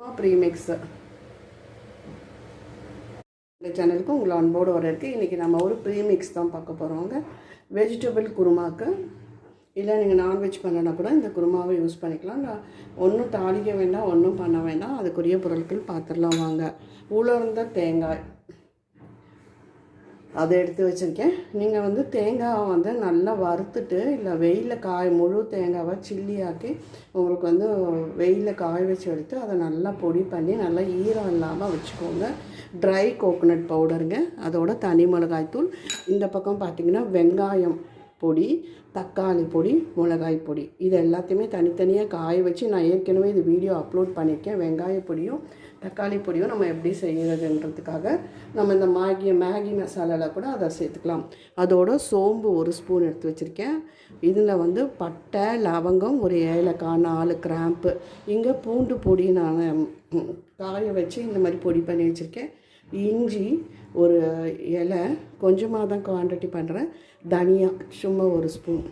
Premix இந்த சேனலுக்கு உங்களை அன்போடு வர இருக்குது இன்றைக்கி நம்ம ஒரு ப்ரீமிக்ஸ் தான் பார்க்க போகிறோங்க வெஜிடபிள் குருமாக்கு. இல்லை நீங்கள் நான்வெஜ் பண்ணனா கூட இந்த குருமாவை யூஸ் பண்ணிக்கலாம். ஒன்றும் தாளிக்க வேண்டாம் ஒன்றும் பண்ண வேண்டாம். அதுக்குரிய பொருட்கள் பார்த்துடலாம். வாங்க. உலர்ந்த தேங்காய். அதை எடுத்து வச்சுருக்கேன். நீங்கள் வந்து தேங்காவை வந்து நல்லா வறுத்துட்டு இல்லை வெயிலில் காய் முழு தேங்காவை சில்லி ஆக்கி உங்களுக்கு வந்து வெயிலில் காய வச்சு எடுத்து அதை நல்லா பொடி பண்ணி நல்லா ஈரம் இல்லாமல் வச்சுக்கோங்க. ட்ரை கோகோனட் பவுடருங்க அதோட தனி மிளகாய்த்தூள் இந்த பக்கம் பார்த்தீங்கன்னா வெங்காயம் பொடி தக்காளி பொடி மிளகாய் பொடி. இது எல்லாத்தையுமே தனித்தனியாக காய வச்சு நான் ஏற்கனவே இது வீடியோ அப்லோட் பண்ணியிருக்கேன் வெங்காய பொடியும் தக்காளி பொடியும் நம்ம எப்படி செய்கிறதுன்றதுக்காக நம்ம இந்த மேகி மேகி மசாலாவில் கூட அதை சேர்த்துக்கலாம். அதோட சோம்பு ஒரு ஸ்பூன் எடுத்து வச்சுருக்கேன். இதில் வந்து பட்டை லவங்கம் ஒரு ஏலக்காய் நாலு கிராம்பு. இங்கே பூண்டு பொடி நான் காய வச்சு இந்த மாதிரி பொடி பண்ணி வச்சுருக்கேன். இஞ்சி ஒரு இலை கொஞ்சமாக தான் குவான்டிட்டி பண்ணுறேன். தனியா சும்மா ஒரு ஸ்பூன்.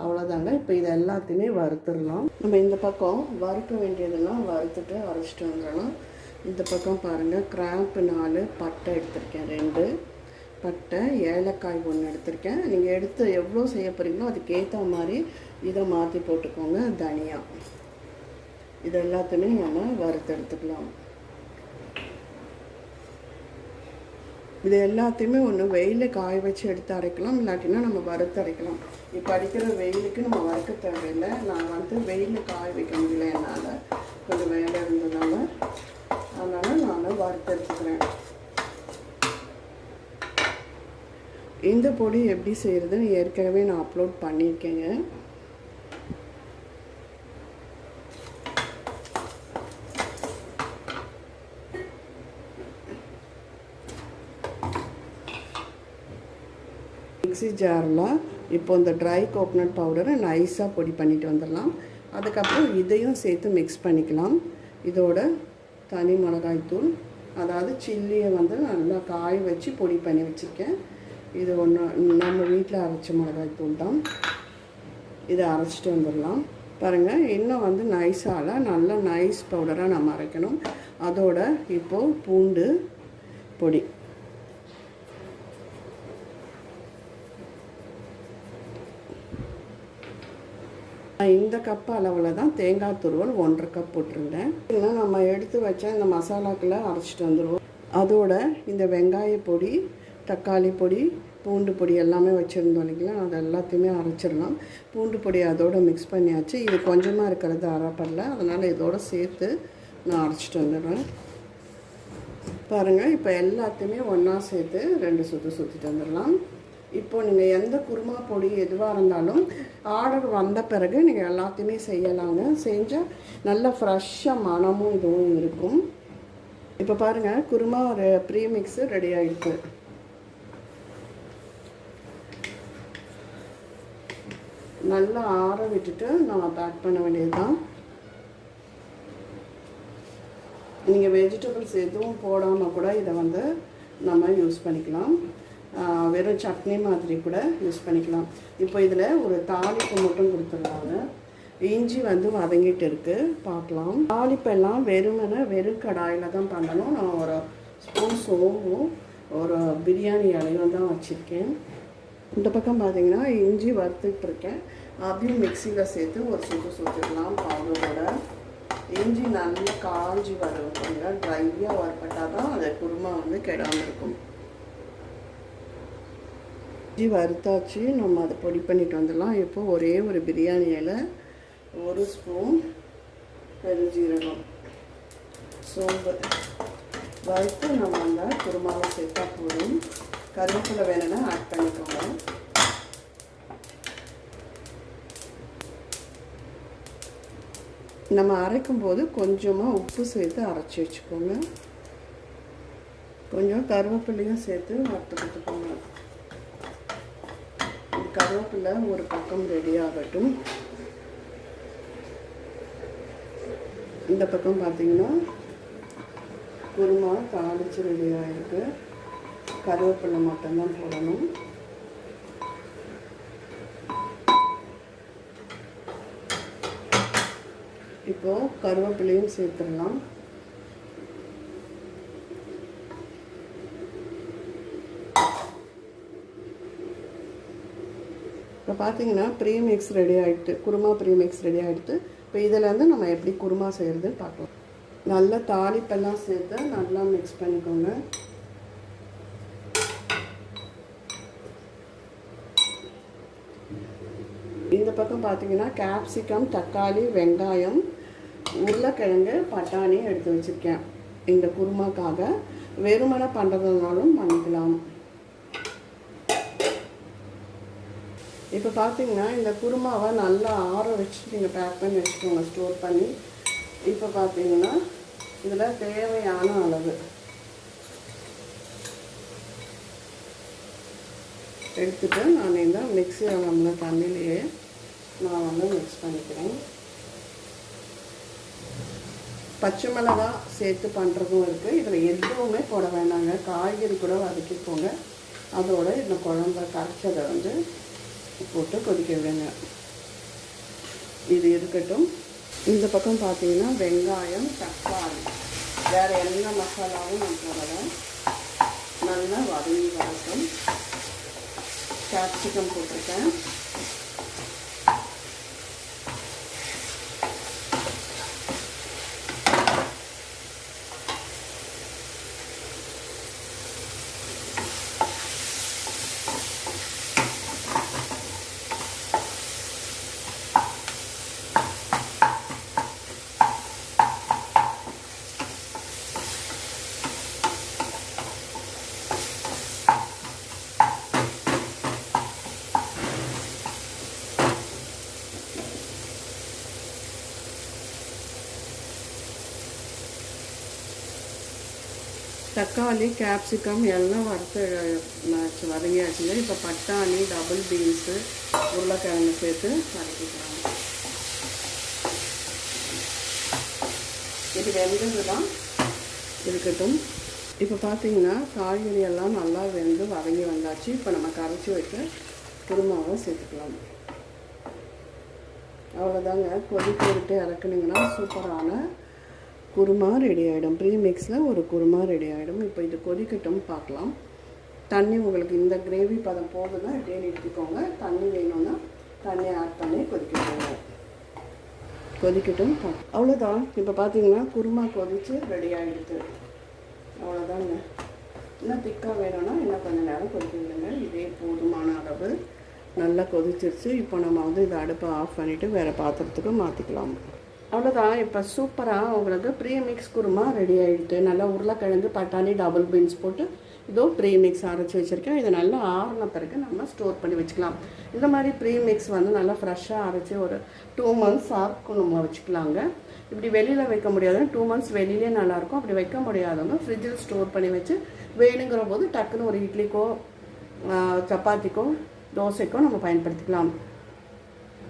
அவ்வளோதாங்க இப்போ இது எல்லாத்தையுமே வறுத்துடலாம். நம்ம இந்த பக்கம் வறுக்க வேண்டியதெல்லாம் வறுத்துட்டு அரைச்சிட்டு வந்துடலாம். இந்த பக்கம் பாருங்கள் கிராம்பு நாலு பட்டை எடுத்திருக்கேன் ரெண்டு. பட்டை ஏலக்காய் ஒன்று எடுத்திருக்கேன். நீங்கள் எடுத்து எவ்வளோ செய்ய போகிறீங்களோ அதுக்கேற்ற மாதிரி இதை மாற்றி போட்டுக்கோங்க தனியாக இது எல்லாத்தையுமே நம்ம வறுத்து எடுத்துக்கலாம். இது எல்லாத்தையுமே ஒன்று வெயிலில் காய வச்சு எடுத்து அரைக்கலாம் இல்லாட்டினா நம்ம வறுத்து அரைக்கலாம். இப்போ அடிக்கிற வெயிலுக்கு நம்ம வறுக்க தேவையில்லை. நான் வந்து வெயிலில் காய வைக்க முடியல என்னால். கொஞ்சம் வேலை இருந்ததால. அதனால் நான் வறுத்து எடுத்துக்கிறேன். இந்த பொடி எப்படி செய்கிறதுன்னு ஏற்கனவே நான் அப்லோட் பண்ணியிருக்கேங்க. மிக்ஸி ஜாரில் இப்போ இந்த ட்ரை கோகோனட் பவுடரை நைஸாக பொடி பண்ணிட்டு வந்துடலாம். அதுக்கப்புறம் இதையும் சேர்த்து மிக்ஸ் பண்ணிக்கலாம். இதோட தனி மிளகாய் தூள் அதாவது சில்லியை வந்து நல்லா காய வச்சு பொடி பண்ணி வச்சுருக்கேன். இது ஒன்று நம்ம வீட்டில் அரைச்ச மிளகாய் தூள் தான். இதை அரைச்சிட்டு வந்துடலாம். பாருங்கள் இன்னும் வந்து நைஸால் நல்லா நைஸ் பவுடராக நம்ம அரைக்கணும். அதோட இப்போது பூண்டு பொடி. நான் இந்த கப் அளவில் தான் தேங்காய் துருவல் ஒன்றரை கப் போட்டிருந்தேன். இல்லை நம்ம எடுத்து வச்ச இந்த மசாலாக்களை அரைச்சிட்டு வந்துடுவோம். அதோட இந்த வெங்காய பொடி தக்காளி பொடி பூண்டு பொடி எல்லாமே வச்சுருந்தோம் இல்லைங்களா? அது எல்லாத்தையுமே அரைச்சிடலாம். பூண்டு பொடி அதோட மிக்ஸ் பண்ணியாச்சு. இது கொஞ்சமாக இருக்கிறது அரைப்படல. அதனால் இதோட சேர்த்து நான் அரைச்சிட்டு வந்துடுறேன். பாருங்கள் இப்போ எல்லாத்தையுமே ஒன்றா சேர்த்து ரெண்டு சுற்று சுற்றிட்டு வந்துடலாம். இப்போ நீங்கள் எந்த குருமா பொடி எதுவாக இருந்தாலும் ஆர்டர் வந்த பிறகு நீங்கள் எல்லாத்தையுமே செய்யலாங்க. செஞ்சால் நல்ல ஃப்ரெஷ்ஷாக மனமும் இதுவும் இருக்கும். இப்போ பாருங்கள் குருமா ஒரு ப்ரீமிக்ஸு ரெடி ஆகிருக்கு நல்லா ஆற விட்டுட்டு நம்ம பேக் பண்ண வேண்டியது தான் நீங்கள் வெஜிடபிள்ஸ் எதுவும் போடாமல் கூட இதை வந்து நம்ம யூஸ் பண்ணிக்கலாம். வெறும் சட்னி மாதிரி கூட யூஸ் பண்ணிக்கலாம். இப்போ இதில் ஒரு தாளிப்பு மட்டும் கொடுத்துருவாங்க இஞ்சி வந்து வதங்கிட்டு இருக்குது பார்க்கலாம். தாளிப்பெல்லாம் வெறுமனை வெறும் கடாயில் தான் பண்ணணும். நான் ஒரு ஸ்பூன் சோம்பும் ஒரு பிரியாணி இலையும் தான் வச்சுருக்கேன். இந்த பக்கம் பார்த்தீங்கன்னா இஞ்சி வறுத்துட்டு இருக்கேன். அதையும் மிக்சியில் சேர்த்து ஒரு சுற்று சுற்றிடலாம் பவுடரோட இஞ்சி நல்லா காஞ்சி வரும் ட்ரையாக வரப்பட்டால் தான் அது குருமா வந்து கெடாமல் இருக்கும். இஞ்சி வறுத்தாச்சு. நம்ம அதை பொடி பண்ணிட்டு வந்துடலாம். இப்போ ஒரே ஒரு பிரியாணி இலை ஒரு ஸ்பூன் பெருஞ்சீரகம். சோம்பு. வறுத்து நம்ம அந்த குருமாவை சேர்த்தா போதும். கருவேப்பிலை வேணும்னா ஆட் பண்ணிக்கோங்க. நம்ம அரைக்கும் போது கொஞ்சமாக உப்பு சேர்த்து அரைச்சி வச்சுக்கோங்க. கொஞ்சம் கருவேப்பிலையும் சேர்த்து வறுத்து கொடுத்துக்கோங்க. கருவேப்பிலை ஒரு பக்கம் ரெடி ஆகட்டும். இந்த பக்கம் பார்த்தீங்கன்னா குருமா தாளிச்சு ரெடி ஆகிருக்கு கருவேப்பிலை மட்டும்தான் போடணும். இப்போது கருவேப்பிலையும் சேர்த்துடலாம். இப்போ பார்த்தீங்கன்னா ப்ரீமிக்ஸ் ரெடி ஆகிட்டு குருமா ப்ரீமிக்ஸ் ரெடி ஆகிடுது இப்போ இதில் வந்து நம்ம எப்படி குருமா செய்கிறதுன்னு பார்க்கலாம் நல்லா தாளிப்பெல்லாம் சேர்த்து நல்லா மிக்ஸ் பண்ணிக்கோங்க. இந்த பக்கம் பார்த்தீங்கன்னா கேப்சிகம் தக்காளி வெங்காயம் உருளைக்கிழங்கு பட்டாணி எடுத்து வச்சுருக்கேன். இந்த குருமாக்காக. வெறுமனை பண்ணுறதுனாலும் பண்ணிக்கலாம். இப்போ பார்த்தீங்கன்னா இந்த குருமாவை நல்லா ஆற வச்சு நீங்கள் பேக் பண்ணி வச்சுக்கோங்க ஸ்டோர் பண்ணி. இப்போ பார்த்தீங்கன்னா இதில் தேவையான அளவு. எடுத்துட்டு நான் இந்த மிக்ஸி நம்ம தண்ணியிலேயே நான் வந்து மிக்ஸ் பண்ணிக்கிறேன். பச்சை மிளகா சேர்த்து பண்ணுறதும் இருக்குது இதில் எதுவுமே போட வேண்டாங்க காய்கறி கூட வதக்கிக்கோங்க. அதோட இந்த குழம்ப கரைச்சதை வந்து போட்டு கொதிக்க விடுங்க இது இருக்கட்டும். இந்த பக்கம் பார்த்தீங்கன்னா வெங்காயம் தக்காளி. வேறு என்ன மசாலாவும் நான் போடலை. நல்லா வதங்கி வரட்டும். கேப்சிகம் போட்டிருக்கேன். தக்காளி கேப்சிகம் எல்லாம் வறுத்து வச்சு வதங்கியாச்சுங்க. இப்போ பட்டாணி டபுள் பீன்ஸு உருளைக்கிழங்கு சேர்த்து வதக்கிக்கலாம் இது வெந்தது தான் இருக்கட்டும். இப்போ பார்த்தீங்கன்னா காய்கறி எல்லாம் நல்லா வெந்து வதங்கி வந்தாச்சு. இப்போ நம்ம கரைச்சி வைக்க குருமாவை சேர்த்துக்கலாம். அவ்வளோதாங்க கொதிக்க விட்டு இறக்குனிங்கன்னா சூப்பரான குருமா ரெடி ஆகிடும் ப்ரீமிக்ஸில் ஒரு குருமா ரெடி ஆகிடும் இப்போ இது கொதிக்கட்டும் பார்க்கலாம். தண்ணி உங்களுக்கு இந்த கிரேவி பதம் போதுன்னா இப்படியே நிறுத்திக்கோங்க. தண்ணி வேணும்னா தண்ணி ஆட் பண்ணி கொதிக்கோங்க கொதிக்கட்டும் அவ்வளோதான் இப்போ பார்த்தீங்கன்னா குருமா கொதித்து ரெடி ஆகிடுது அவ்வளோதாங்க இன்னும் திக்காக வேணும்னா இன்னும் கொஞ்சம் நேரம் கொதிக்க விடுங்க. இதே போதுமான அளவு. நல்லா கொதிச்சிருச்சு. இப்போ நம்ம வந்து இதை அடுப்பை ஆஃப் பண்ணிவிட்டு வேறு பாத்திரத்துக்கு மாற்றிக்கலாம் அவ்வளோதான் இப்போ சூப்பராக உங்களுக்கு ப்ரீ மிக்ஸ் குருமா ரெடி ஆகிடுது நல்லா உருளைக்கிழங்கு பட்டாணி டபுள் பீன்ஸ் போட்டு இதோ ப்ரீ மிக்ஸ் அரைச்சி வச்சுருக்கேன். இதை நல்லா ஆறின பிறகு நம்ம ஸ்டோர் பண்ணி வச்சுக்கலாம். இந்த மாதிரி ப்ரீ மிக்ஸ் வந்து நல்லா ஃப்ரெஷ்ஷாக அரைச்சி ஒரு டூ மந்த்ஸ் ஆக்கும் நம்ம வச்சுக்கலாங்க. இப்படி வெளியில் வைக்க முடியாதுன்னு டூ மந்த்ஸ் வெளியிலே நல்லாயிருக்கும். அப்படி வைக்க முடியாதவங்க ஃப்ரிட்ஜில் ஸ்டோர் பண்ணி வச்சு வேணுங்கிற போது டக்குன்னு ஒரு இட்லிக்கோ சப்பாத்திக்கோ தோசைக்கோ நம்ம பயன்படுத்திக்கலாம்.